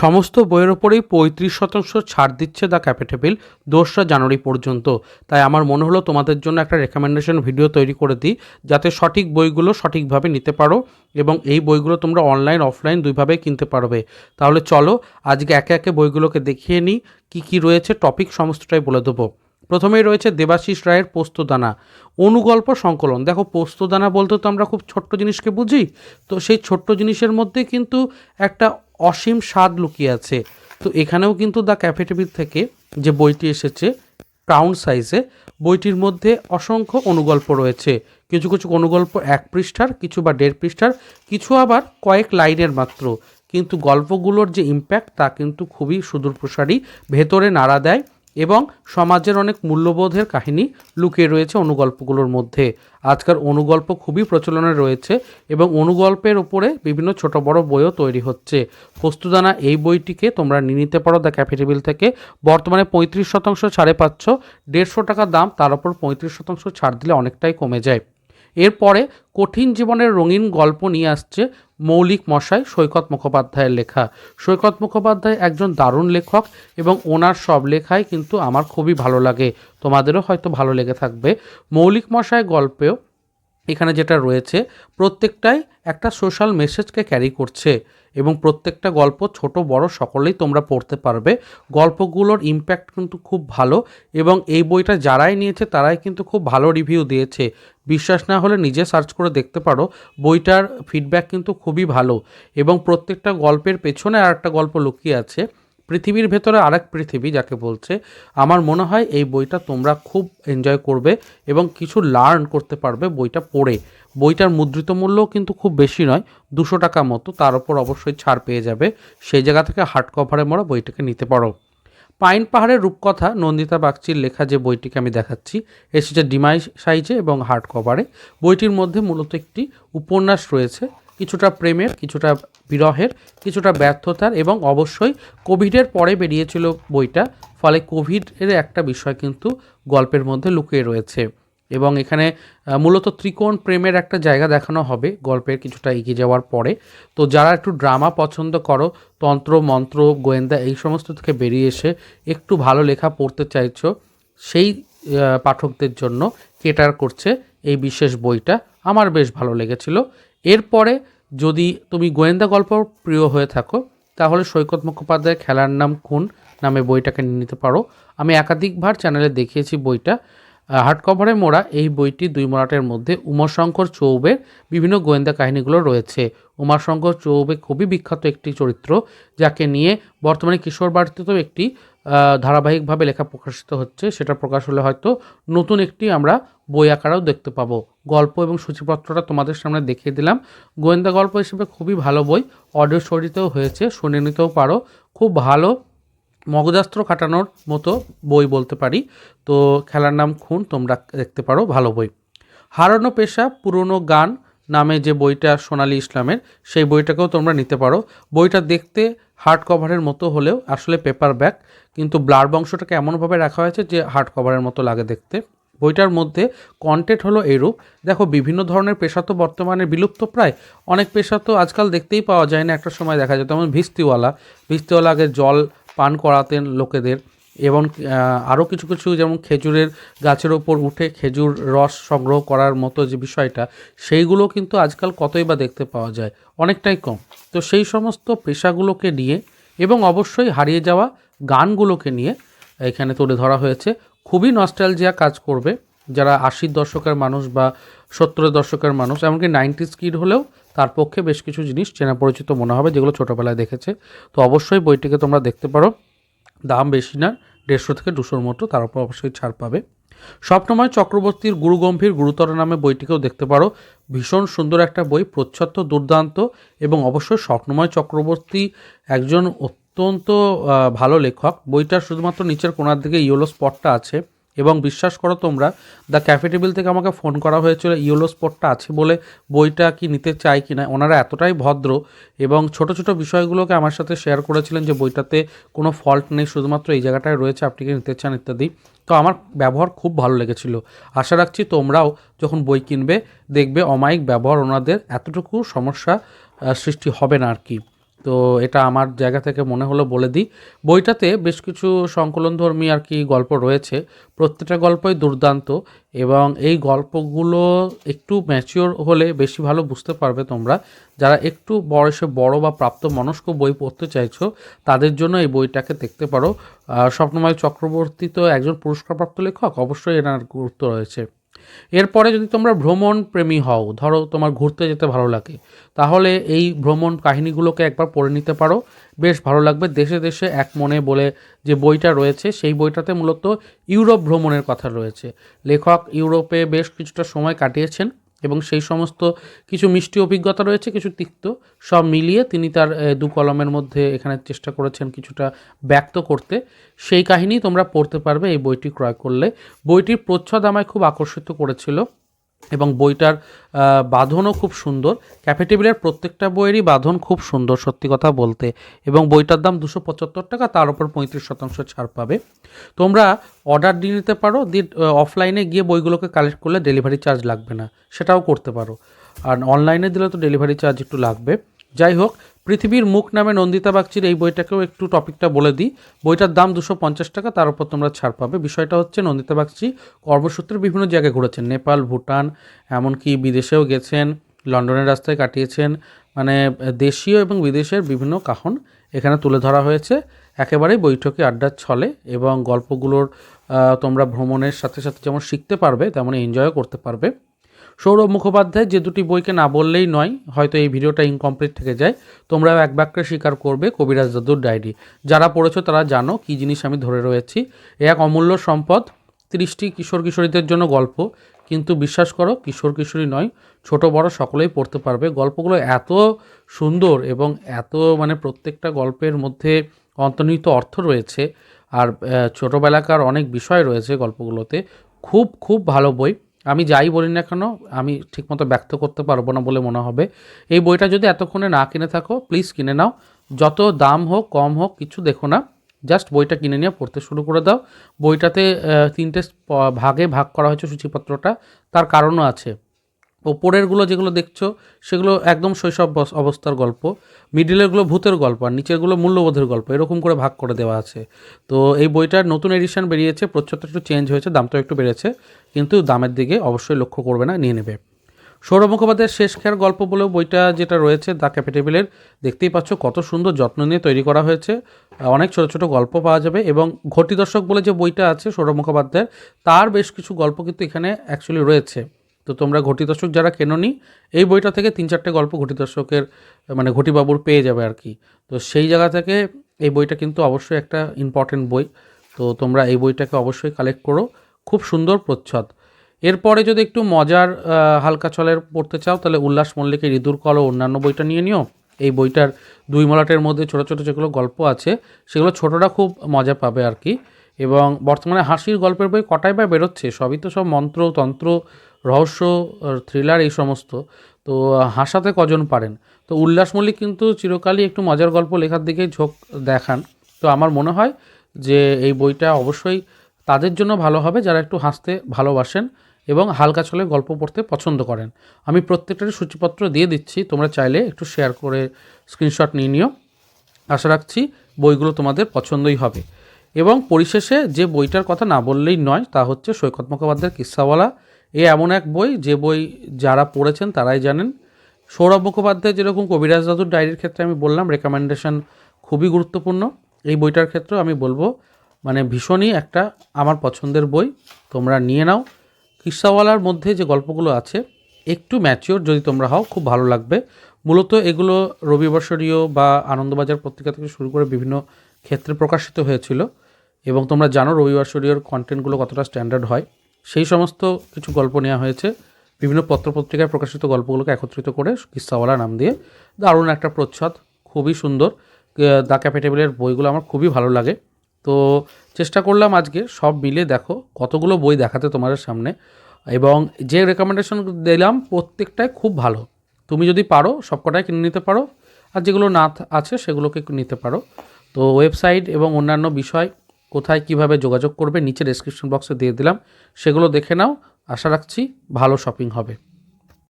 সমস্ত বইয়ের ওপরেই পঁয়ত্রিশ শতাংশ ছাড় দিচ্ছে দ্য ক্যাপিটেবিল দোসরা জানুয়ারি পর্যন্ত। তাই আমার মনে হলো তোমাদের জন্য একটা রেকমেন্ডেশন ভিডিও তৈরি করে দিই, যাতে সঠিক বইগুলো সঠিকভাবে নিতে পারো এবং এই বইগুলো তোমরা অনলাইন অফলাইন দুইভাবেই কিনতে পারবে। তাহলে চলো, আজকে একে একে বইগুলোকে দেখিয়ে নিই, কী কী রয়েছে টপিক সমস্তটাই বলে দেবো। প্রথমেই রয়েছে দেবাশিস রায়ের পোস্তদানা। অনুগল্প সংকলন। দেখো, পোস্তদানা বলতে তো আমরা খুব ছোট্ট জিনিসকে বুঝি, তো সেই ছোট্ট জিনিসের মধ্যে কিন্তু একটা অসীম স্বাদ লুকিয়ে আছে। তো এখানেও কিন্তু দ্য ক্যাফেটেবিল থেকে যে বইটি এসেছে ক্রাউন সাইজে বইটির মধ্যে অসংখ্য অনুগল্প রয়েছে। কিছু কিছু অনুগল্প এক পৃষ্ঠার, কিছু বা দেড় পৃষ্ঠার, কিছু আবার কয়েক লাইনের মাত্র। কিন্তু গল্পগুলোর যে ইম্প্যাক্ট তা কিন্তু খুবই সুদূরপ্রসারী, ভেতরে নাড়া দেয় এবং সমাজের অনেক মূল্যবোধের কাহিনী লুকিয়ে রয়েছে অনুগল্পগুলোর মধ্যে। আজকাল অনুগল্প খুবই প্রচলনে রয়েছে এবং অনুগল্পের উপরে বিভিন্ন ছোট বড় বইও তৈরি হচ্ছে। পোস্তুদানা এই বইটিকে তোমরা নিয়ে নিতে পারো দ্য ক্যাফেটেবিল থেকে। বর্তমানে পঁয়ত্রিশ শতাংশ ছাড়ে পাচ্ছ। দেড়শো টাকা দাম, তার উপর পঁয়ত্রিশ শতাংশ ছাড় দিলে অনেকটাই কমে যায়। এরপরে কঠিন জীবনের রঙিন গল্প নিয়ে আসছে মৌলিক মশাই সৈকত মুখোপাধ্যায়ের লেখা। সৈকত মুখোপাধ্যায় একজন দারুণ লেখক এবং ওনার সব লেখাই কিন্তু আমার খুবই ভালো লাগে। তোমাদেরও হয়তো ভালো লেগে থাকবে। মৌলিক মশাই গল্পেও এখানে যেটা রয়েছে, প্রত্যেকটাই একটা সোশ্যাল মেসেজকে ক্যারি করছে এবং প্রত্যেকটা গল্প ছোট, বড় সকলেই তোমরা পড়তে পারবে। গল্পগুলোর ইম্প্যাক্ট কিন্তু খুব ভালো এবং এই বইটা যারাই নিয়েছে তারাই কিন্তু খুব ভালো রিভিউ দিয়েছে। বিশ্বাস না হলে নিজে সার্চ করে দেখতে পারো, বইটার ফিডব্যাক কিন্তু খুবই ভালো এবং প্রত্যেকটা গল্পের পেছনে আর একটা গল্প লুকিয়ে আছে। পৃথিবীর ভেতরে আরেক পৃথিবী যাকে বলছে, আমার মনে হয় এই বইটা তোমরা খুব এনজয় করবে এবং কিছু লার্ন করতে পারবে বইটা পড়ে। বইটার মুদ্রিত মূল্যও কিন্তু খুব বেশি নয়, দুশো টাকা মতো, তার উপর অবশ্যই ছাড় পেয়ে যাবে। সেই জায়গা থেকে হার্ড কভারে মোড়া বইটাকে নিতে পারো। পাইন পাহাড়ের রূপকথা নন্দিতা বাগচির লেখা যে বইটিকে আমি দেখাচ্ছি, এসেছে ডিমাই সাইজে এবং হার্ড কভারে বইটির মধ্যে মূলত একটি উপন্যাস রয়েছে কিছুটা প্রেমের, কিছুটা বিরহের, কিছুটা ব্যর্থতার এবং অবশ্যই কোভিডের পরে বেরিয়েছিল বইটা। ফলে কোভিডের একটা বিষয় কিন্তু গল্পের মধ্যে লুকিয়ে রয়েছে। এবং এখানে মূলত ত্রিকোণ প্রেমের একটা জায়গা দেখানো হবে গল্পের কিছুটা এগিয়ে যাওয়ার পরে। তো যারা একটু ড্রামা পছন্দ করো, তন্ত্র, মন্ত্র, গোয়েন্দা এই সমস্ত থেকে বেরিয়ে এসে একটু ভালো লেখা পড়তে চাইছো, সেই পাঠকদের জন্য কেটার করছে এই বিশেষ বইটা। আমার বেশ ভালো লেগেছিল। এরপরে যদি তুমি গোয়েন্দা গল্প প্রিয় হয়ে থাকো, তাহলে সৈকত মুখোপাধ্যায়ের খেলার নাম খুন নামে বইটাকে নিয়ে নিতে পারো। আমি একাধিকবার চ্যানেলে দেখিয়েছি বইটা। হার্ড কভারে মোড়া এই বইটি দুই মরাটের মধ্যে উমাশঙ্কর চৌবের বিভিন্ন গোয়েন্দা কাহিনীগুলো রয়েছে। উমাশঙ্কর চৌবে খুবই বিখ্যাত একটি চরিত্র, যাকে নিয়ে বর্তমানে কিশোর বাড়িতেও একটি ধারাবাহিকভাবে লেখা প্রকাশিত হচ্ছে, সেটা প্রকাশ হলে হয়তো নতুন একটি আমরা বই আকারেও দেখতে পাবো। গল্প এবং সূচিপত্রটা তোমাদের সামনে দেখিয়ে দিলাম। গোয়েন্দা গল্প হিসেবে খুবই ভালো বই, অডিও স্টোরিতেও হয়েছে, শুনে নিতেও পারো। খুব ভালো মগজাস্ত্র কাটানোর মতো বই বলতে পারি। তো খেলার নাম খুন, তোমরা দেখতে পারো, ভালো বই। হারানো পেশা, পুরনো গান নামে যে বইটা সোনালী ইসলামের, সেই বইটাকেও তোমরা নিতে পারো। বইটা দেখতে হার্ড কভারের মতো হলেও আসলে পেপার ব্যাক কিন্তু ব্লার বংশটাকে এমনভাবে রাখা হয়েছে যে হার্ড কভারের মতো লাগে দেখতে। বইটার মধ্যে কন্টেন্ট হলো এরূপ দেখো, বিভিন্ন ধরনের পেশা তো বর্তমানে বিলুপ্ত প্রায়। অনেক পেশা তো আজকাল দেখতেই পাওয়া যায় না, একটা সময় দেখা যেত, যেমন ভিস্তিওয়ালা। ভিস্তিওয়ালা আগে জল পান করাতেন লোকেদের। এবং আরও কিছু কিছু যেমন খেজুরের গাছের ওপর উঠে খেজুর রস সংগ্রহ করার মতো যে বিষয়টা, সেইগুলো কিন্তু আজকাল কতই বা দেখতে পাওয়া যায়? অনেকটাই কম। তো সেই সমস্ত পেশাগুলোকে নিয়ে এবং অবশ্যই হারিয়ে যাওয়া গানগুলোকে নিয়ে এখানে তুলে ধরা হয়েছে। খুবই নস্টালজিয়া কাজ করবে। যারা আশির দশকের মানুষ বা সত্তরের দশকের মানুষ, এমনকি নাইনটিস কিড হলেও তার পক্ষে বেশ কিছু জিনিস চেনা পরিচিত মনে হবে, যেগুলো ছোটোবেলায় দেখেছে। তো অবশ্যই বইটিকে তোমরা দেখতে পারো। দাম বেশি না, দেড়শো থেকে দুশোর মতো, তার উপর অবশ্যই ছাড় পাবে। স্বপ্নময় চক্রবর্তীর গুরুগম্ভীর গুরুতর নামে বইটিকেও দেখতে পারো। ভীষণ সুন্দর একটা বই প্রচ্ছত্ব দুর্দান্ত এবং অবশ্যই স্বপ্নময় চক্রবর্তী একজন অত্যন্ত ভালো লেখক। বইটার শুধুমাত্র নিচের কোনার দিকে ইয়েলো স্পটটা আছে। এবং বিশ্বাস করো তোমরা দ্য ক্যাফে টেবিল থেকে আমাকে ফোন করা হয়েছিল, ইয়েলো স্পটটা আছে বলে বইটা কি নিতে চাই কি না? ওনারা এতটাই ভদ্র এবং ছোট ছোট বিষয়গুলোকে আমার সাথে শেয়ার করেছিলেন যে বইটাতে কোনো ফল্ট নেই, শুধুমাত্র এই জায়গাটায় রয়েছে, আপনি কি নিতে চান ইত্যাদি। তো আমার ব্যবহার খুব ভালো লেগেছিল। আশা রাখছি তোমরাও যখন বই কিনবে, দেখবে অমায়িক ব্যবহার ওনাদের, এতটুকু সমস্যা সৃষ্টি হবে না আর কি। তো এটা আমার জায়গা থেকে মনে হলো বলে দিই। বইটাতে বেশ কিছু সংকলনধর্মী আর কি গল্প রয়েছে। প্রত্যেকটা গল্পই দুর্দান্ত এবং এই গল্পগুলো একটু ম্যাচিওর হলে বেশি ভালো বুঝতে পারবে তোমরা। যারা একটু বয়সে বড় বা প্রাপ্ত মনস্ক বই পড়তে চাইছো, তাদের জন্য এই বইটাকে দেখতে পারো। স্বপ্নময় চক্রবর্তী তো একজন পুরস্কারপ্রাপ্ত লেখক, অবশ্যই এনার গুরুত্ব রয়েছে। এরপরে যদি তোমরা ভ্রমণ প্রেমী হও, ধরো তোমার ঘুরতে যেতে ভালো লাগে, তাহলে এই ভ্রমণ কাহিনীগুলোকে একবার পড়ে নিতে পারো। বেশ ভালো লাগবে। দেশে দেশে এক মনে বলে যে বইটা রয়েছে, সেই বইটাতে মূলত ইউরোপ ভ্রমণের কথা রয়েছে। লেখক ইউরোপে বেশ কিছুটা সময় কাটিয়েছেন। এবং সেই সমস্ত কিছু মিষ্টি অভিজ্ঞতা রয়েছে, কিছু তিক্ত, সব মিলিয়ে তিনি তার দু কলমের মধ্যে এখানে চেষ্টা করেছেন কিছুটা ব্যক্ত করতে। সেই কাহিনী তোমরা পড়তে পারবে এই বইটি ক্রয় করলে। বইটির প্রচ্ছদ আমায় খুব আকর্ষিত করেছিল। এবং বইটার বাঁধনও খুব সুন্দর। ক্যাফে টেবিলের প্রত্যেকটা বইয়েরই বাঁধন খুব সুন্দর, সত্যি কথা বলতে। এবং বইটার দাম দুশো পঁচাত্তর টাকা, তার উপর পঁয়ত্রিশ শতাংশ ছাড় পাবে। তোমরা অর্ডার দিয়ে নিতে পারো, দিয়ে অফলাইনে গিয়ে বইগুলোকে কালেক্ট করলে ডেলিভারি চার্জ লাগবে না, সেটাও করতে পারো। আর অনলাইনে দিলে তো ডেলিভারি চার্জ একটু লাগবে। যাই হোক পৃথিবীর মুখ নামে নন্দিতা বাগচির এই বইটাকেও একটু টপিকটা বলে দিই। বইটার দাম দুশো পঞ্চাশ টাকা, তার উপর তোমরা ছাড় পাবে। বিষয়টা হচ্ছে, নন্দিতা বাগচি কর্মসূত্রে বিভিন্ন জায়গায় ঘুরেছেন। নেপাল, ভুটান, এমনকি বিদেশেও গেছেন, লন্ডনের রাস্তায় কাটিয়েছেন। মানে দেশীয় এবং বিদেশের বিভিন্ন কাহন এখানে তুলে ধরা হয়েছে। একেবারেই বৈঠকে আড্ডার ছলে এবং গল্পগুলোর তোমরা ভ্রমণের সাথে সাথে যেমন শিখতে পারবে তেমন এনজয়ও করতে পারবে। সৌরভ মুখোপাধ্যায়, যে দুটি বইকে না বললেই নয়, হয়তো এই ভিডিওটা ইনকমপ্লিট থেকে যায়। তোমরাও এক বাক্যে স্বীকার করবে কবিরাজ দাদুর ডায়েরি। যারা পড়েছো তারা জানো কী জিনিস আমি ধরে রয়েছি। এ এক অমূল্য সম্পদ, তিরিশটি কিশোর কিশোরীদের জন্য গল্প। কিন্তু বিশ্বাস করো, কিশোর কিশোরী নয়, ছোট বড় সকলেই পড়তে পারবে। গল্পগুলো এত সুন্দর এবং এত মানে প্রত্যেকটা গল্পের মধ্যে অন্তর্নিহিত অর্থ রয়েছে। আর ছোটবেলাকার অনেক বিষয় রয়েছে গল্পগুলোতে। খুব খুব ভালো বই। আমি যাই বলি না কেন, আমি ঠিকমতো ব্যক্ত করতে পারব না বলে মনে হবে। এই বইটা যদি এতক্ষণে না কিনে থাকো প্লিজ কিনে নাও। যত দাম হোক, কম হোক, কিছু দেখো না। জাস্ট বইটা কিনে নিয়ে পড়তে শুরু করে দাও। বইটাতে তিনটে ভাগে ভাগ করা হয়েছে সূচিপত্রটা। তার কারণও আছে। ওপরেরগুলো যেগুলো দেখছ, সেগুলো একদম শৈশব অবস্থার গল্প। মিডিলেরগুলো ভূতের গল্প আর নিচেরগুলো মূল্যবোধের গল্প, এরকম করে ভাগ করে দেওয়া আছে। তো এই বইটার নতুন এডিশন বেরিয়েছে, প্রচ্ছদটা একটু চেঞ্জ হয়েছে, দামটাও একটু বেড়েছে, কিন্তু দামের দিকে অবশ্যই লক্ষ্য করবে না, নিয়ে নেবে। সৌরভ মুখোপাধ্যায়ের শেষ খেয়ার গল্প বলেও বইটা যেটা রয়েছে দ্য ক্যাপিটেবিলের দেখতেই পাচ্ছ কত সুন্দর যত্ন নিয়ে তৈরি করা হয়েছে। অনেক ছোটো ছোটো গল্প পাওয়া যাবে এবং ঘটি দর্শক বলে যে বইটা আছে সৌরভ মুখোপাধ্যায়ের, তার বেশ কিছু গল্প কিন্তু এখানে অ্যাকচুয়ালি রয়েছে। তো তোমরা ঘটি দর্শক যারা কেননি এই বইটা থেকে তিন চারটে গল্প ঘটি দর্শকের মানে ঘটিবাবুর পেয়ে যাবে আর কি। তো সেই জায়গা থেকে এই বইটা কিন্তু অবশ্যই একটা ইম্পর্টেন্ট বই। তো তোমরা এই বইটাকে অবশ্যই কালেক্ট করো। খুব সুন্দর প্রচ্ছদ। এরপরে যদি একটু মজার হালকা চলের পড়তে চাও, তাহলে উল্লাস মল্লিকের ইঁদুর কল ও অন্যান্য বইটা নিয়ে নিও। এই বইটার দুই মলাটের মধ্যে ছোটো ছোটো যেগুলো গল্প আছে, সেগুলো ছোটরা খুব মজা পাবে আর কি। এবং বর্তমানে হাসির গল্পের বই কটায় বা বেরোচ্ছে? সবই তো সব মন্ত্র, তন্ত্র, রহস্য থ্রিলার এই সমস্ত। তো হাসাতে কজন পারেন? তো, উল্লাস মল্লিক কিন্তু চিরকালই একটু মজার গল্প লেখার দিকেই ঝোঁক দেখান। তো, আমার মনে হয় যে এই বইটা অবশ্যই তাদের জন্য ভালো হবে যারা একটু হাসতে ভালোবাসেন এবং হালকা চলে গল্প পড়তে পছন্দ করেন। আমি প্রত্যেকটারই সূচিপত্র দিয়ে দিচ্ছি, তোমরা চাইলে একটু শেয়ার করে স্ক্রিনশট নিয়ে নিও। আশা রাখছি বইগুলো তোমাদের পছন্দই হবে। এবং পরিশেষে যে বইটার কথা না বললেই নয়, তা হচ্ছে সৈকত মুখোপাধ্যায়ের কিস্সাওয়ালা। এ এমন এক বই, যে বই যারা পড়েছেন তারাই জানেন। সৌরভ মুখোপাধ্যায় যেরকম কবিরাজ দাদুর ডায়েরির ক্ষেত্রে আমি বললাম রেকমেন্ডেশন খুবই গুরুত্বপূর্ণ। এই বইটার ক্ষেত্রেও আমি বলব মানে ভীষণই একটা আমার পছন্দের বই, তোমরা নিয়ে নাও। কিস্সাওয়ালার মধ্যে যে গল্পগুলো আছে, একটু ম্যাচিওর যদি তোমরা হও, খুব ভালো লাগবে। মূলত এগুলো রবিবর্ষরীয় বা আনন্দবাজার পত্রিকা থেকে শুরু করে বিভিন্ন ক্ষেত্রে প্রকাশিত হয়েছিল। এবং তোমরা জানো রবিবার রবিবর্ষরীয়র কন্টেন্টগুলো কতটা স্ট্যান্ডার্ড হয়। সেই সমস্ত কিছু গল্প নেওয়া হয়েছে। বিভিন্ন পত্রপত্রিকায় প্রকাশিত গল্পগুলোকে একত্রিত করে কিস্সাওয়ালা নাম দিয়ে। দারুণ একটা প্রচ্ছদ, খুবই সুন্দর। দ্য ক্যাপিটেবলের বইগুলো আমার খুবই ভালো লাগে। তো চেষ্টা করলাম আজকে সব মিলে দেখো কতগুলো বই দেখাতে তোমাদের সামনে। এবং যে রেকমেন্ডেশন দিলাম প্রত্যেকটাই খুব ভালো। তুমি যদি পারো সবকটাই কিনে নিতে পারো। আর যেগুলো না আছে সেগুলোকে নিতে পারো। তো ওয়েবসাইট এবং অন্যান্য বিষয় কোথায় কীভাবে যোগাযোগ করবে, নিচে ডেসক্রিপশন বক্সে দিয়ে দিলাম। সেগুলো দেখে নাও। আশা রাখছি ভালো শপিং হবে।